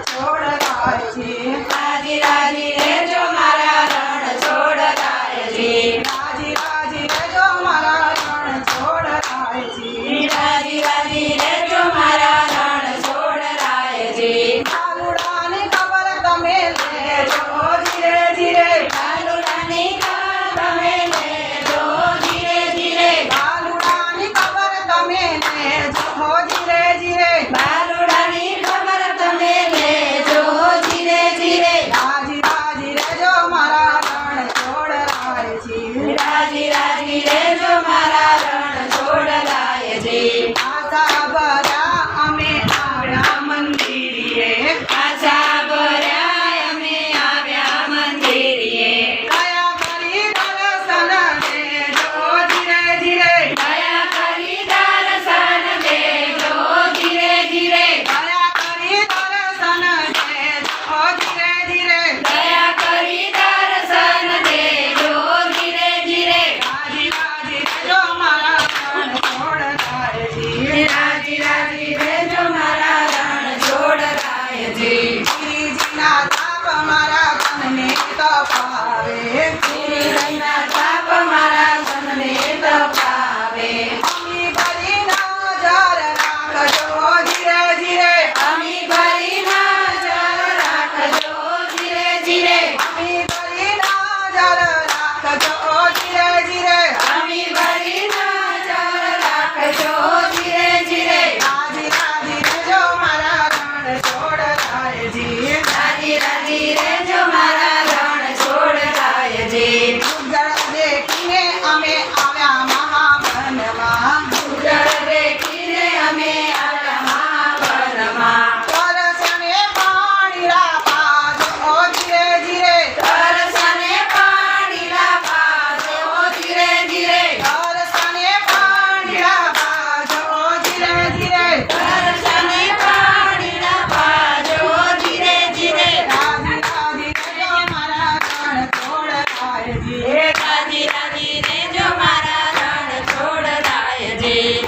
છોડવા છે રાજી રાજી. છે આશા はい。Amen.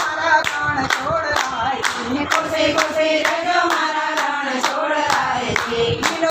મારા કાણ છોડ